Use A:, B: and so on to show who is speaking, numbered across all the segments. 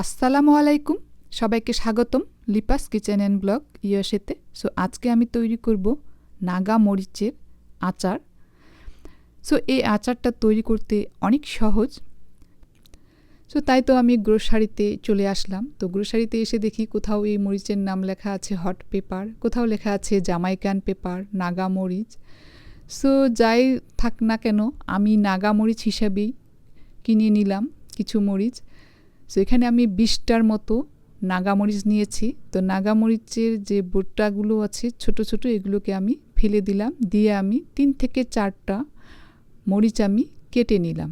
A: আসসালামু আলাইকুম। সবাইকে স্বাগতম লিপাস কিচেন অ্যান্ড ব্লগ ইউএসএতে। সো, আজকে আমি তৈরি করব নাগা মরিচের আচার। সো, এই আচারটা তৈরি করতে অনেক সহজ। সো, তাই তো আমি গ্রোসারিতে চলে আসলাম। তো গ্রোসারিতে এসে দেখি কোথাও এই মরিচের নাম লেখা আছে হট পেপার, কোথাও লেখা আছে জামাইকান পেপার, নাগা মরিচ। সো, যাই থাক না কেন, আমি নাগা মরিচ হিসাবেই কিনে নিলাম কিছু মরিচ। সো এখানে আমি বিশটার মতো নাগামরিচ নিয়েছি। তো নাগামরিচের যে বোট্টাগুলো আছে ছোট ছোট, এগুলোকে আমি ফেলে দিলাম। দিয়ে আমি তিন থেকে চারটা মরিচ আমি কেটে নিলাম।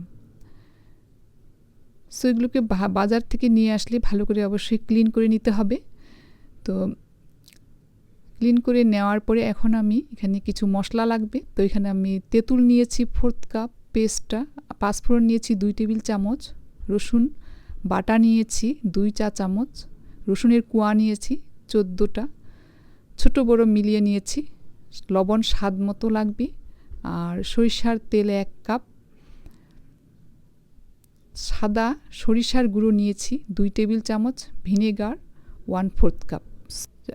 A: সো এগুলোকে বাজার থেকে নিয়ে আসলে ভালো করে অবশ্যই ক্লিন করে নিতে হবে। তো ক্লিন করে নেওয়ার পরে এখন আমি এখানে কিছু মশলা লাগবে। তো এখানে আমি তেঁতুল নিয়েছি, ফোর্থ কাপ, পেস্টটা, পাঁচফোড়ন নিয়েছি, দুই টেবিল চামচ, রসুন বাটা নিয়েছি দুই চা চামচ, রসুনের কুয়া নিয়েছি চোদ্দোটা, ছোট বড় মিলিয়ে নিয়েছি, লবণ স্বাদ মতো লাগবে, আর সরিষার তেল এক কাপ, সাদা সরিষার গুঁড়ো নিয়েছি দুই টেবিল চামচ, ভিনেগার ওয়ান ফোর্থ কাপ।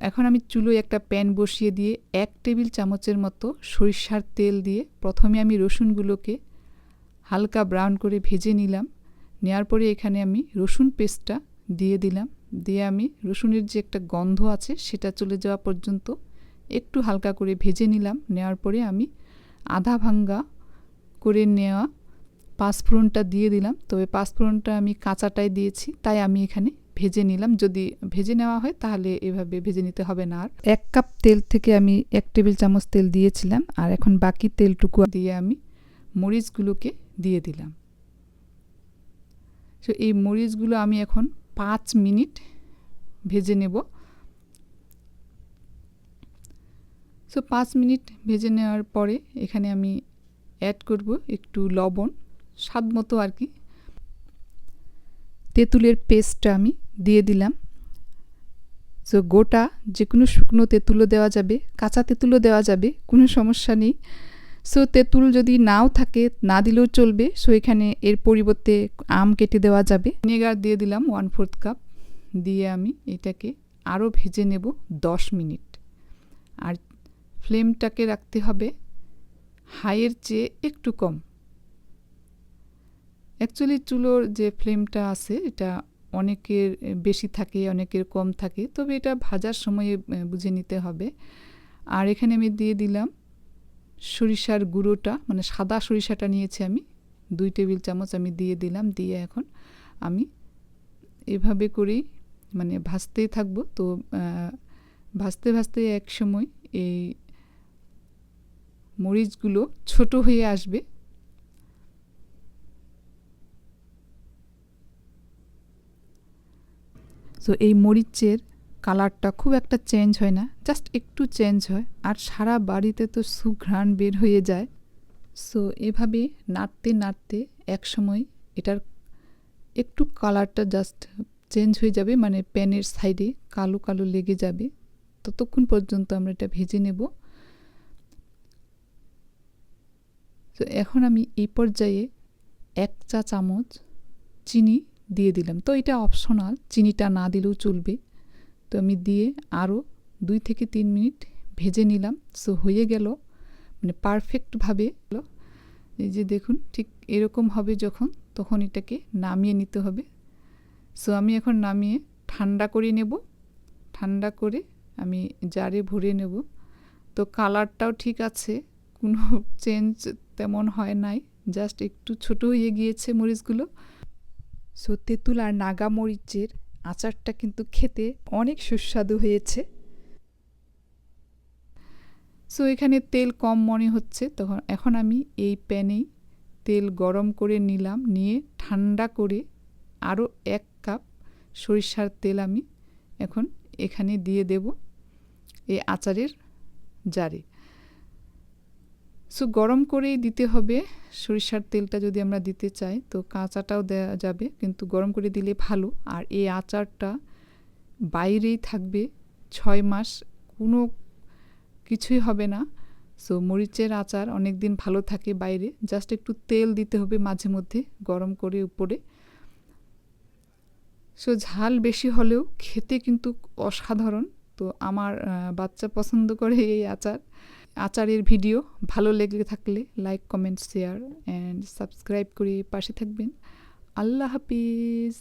A: এখন আমি চুলোয় একটা প্যান বসিয়ে দিয়ে এক টেবিল চামচের মতো সরিষার তেল দিয়ে প্রথমে আমি রসুনগুলোকে হালকা ব্রাউন করে ভেজে নিলাম। নেওয়ার পরে এখানে আমি রসুন পেস্টটা দিয়ে দিলাম। দিয়ে আমি রসুনের যে একটা গন্ধ আছে সেটা চলে যাওয়া পর্যন্ত একটু হালকা করে ভেজে নিলাম। নেওয়ার পরে আমি আধা ভাঙ্গা করে নেওয়া পাঁচফোড়নটা দিয়ে দিলাম। তবে পাঁচফোড়নটা আমি কাঁচাটাই দিয়েছি, তাই আমি এখানে ভেজে নিলাম। যদি ভেজে নেওয়া হয় তাহলে এভাবে ভেজে নিতে হবে না আর। এক কাপ তেল থেকে আমি এক টেবিল চামচ তেল দিয়েছিলাম। আর এখন বাকি তেলটুকু দিয়ে আমি মরিচগুলোকে দিয়ে দিলাম। সো এই মরিচগুলো আমি এখন পাঁচ মিনিট ভেজে নেব। সো পাঁচ মিনিট ভেজে নেওয়ার পরে এখানে আমি অ্যাড করব একটু লবণ, স্বাদ মতো আর কি। তেঁতুলের পেস্টটা আমি দিয়ে দিলাম। সো গোটা যে কোনো শুকনো তেঁতুলও দেওয়া যাবে, কাঁচা তেঁতুলও দেওয়া যাবে, কোনো সমস্যা নেই। সো তেঁতুল যদি নাও থাকে, না দিলেও চলবে। সো এখানে এর পরিবর্তে আম কেটে দেওয়া যাবে। ভিনেগার দিয়ে দিলাম ওয়ান ফোর্থ কাপ দিয়ে আমি এটাকে আরও ভেজে নেব দশ মিনিট। আর ফ্লেমটাকে রাখতে হবে হাইয়ের চেয়ে একটু কম। অ্যাকচুয়ালি চুলোর যে ফ্লেমটা আছে, এটা অনেকের বেশি থাকে, অনেকের কম থাকে। তবে এটা ভাজার সময়ে বুঝে নিতে হবে। আর এখানে আমি দিয়ে দিলাম সরিষার গুঁড়োটা মানে সাদা সরিষাটা নিয়েছি আমি। দুই টেবিল চামচ আমি দিয়ে দিলাম, দিয়ে এখন আমি এভাবে করেই মানে ভাজতেই থাকব। তো ভাজতে ভাজতে এক সময় এই মরিচগুলো ছোট হয়ে আসবে। তো এই মরিচের কালারটা খুব একটা চেঞ্জ হয় না, জাস্ট একটু চেঞ্জ হয়। আর সারা বাড়িতে তো সুঘ্রাণ বের হয়ে যায়। সো এভাবে নাড়তে নাড়তে এক সময় এটার একটু কালারটা জাস্ট চেঞ্জ হয়ে যাবে মানে প্যানের সাইডে কালো কালো লেগে যাবে। ততক্ষণ পর্যন্ত আমরা এটা ভেজে নেব। তো এখন আমি এই পর্যায়ে এক চা চামচ চিনি দিয়ে দিলাম। তো এটা অপশনাল চিনিটা না দিলেও চলবে। তো আমি দিয়ে আরও দুই থেকে তিন মিনিট ভেজে নিলাম। সো হয়ে গেল। মানে পারফেক্টভাবে এই যে দেখুন, ঠিক এরকম হবে যখন, তখন এটাকে নামিয়ে নিতে হবে। সো আমি এখন নামিয়ে ঠান্ডা করে নেব। ঠান্ডা করে আমি জারে ভরে নেব। তো কালারটাও ঠিক আছে, কোনো চেঞ্জ তেমন হয় নাই। জাস্ট একটু ছোট হয়ে গিয়েছে মরিচগুলো। সো তেঁতুল আর নাগা মরিচের আচারটা কিন্তু খেতে অনেক সুস্বাদু হয়েছে। সো এখানে তেল কম মনে হচ্ছে, তখন এখন আমি এই প্যানেই তেল গরম করে নিলাম, নিয়ে ঠান্ডা করে আরও এক কাপ সরিষার তেল আমি এখন এখানে দিয়ে দেব এই আচারের জারে। সো গরম করেই দিতে হবে। সরিষার তেলটা যদি আমরা দিতে চাই, তো কাঁচাটাও দেওয়া যাবে, কিন্তু গরম করে দিলে ভালো। আর এই আচারটা বাইরেই থাকবে ছয় মাস, কোনো কিছুই হবে না। সো মরিচের আচার অনেক দিন ভালো থাকে বাইরে। জাস্ট একটু তেল দিতে হবে মাঝে মধ্যে, গরম করে উপরে। সো ঝাল বেশি হলেও খেতে কিন্তু অসাধারণ। তো আমার বাচ্চা পছন্দ করে এই আচার। আচারের ভিডিও ভালো লেগে থাকলে like, comment, share and subscribe করে পাশে থাকবেন। আল্লাহ হাফিজ।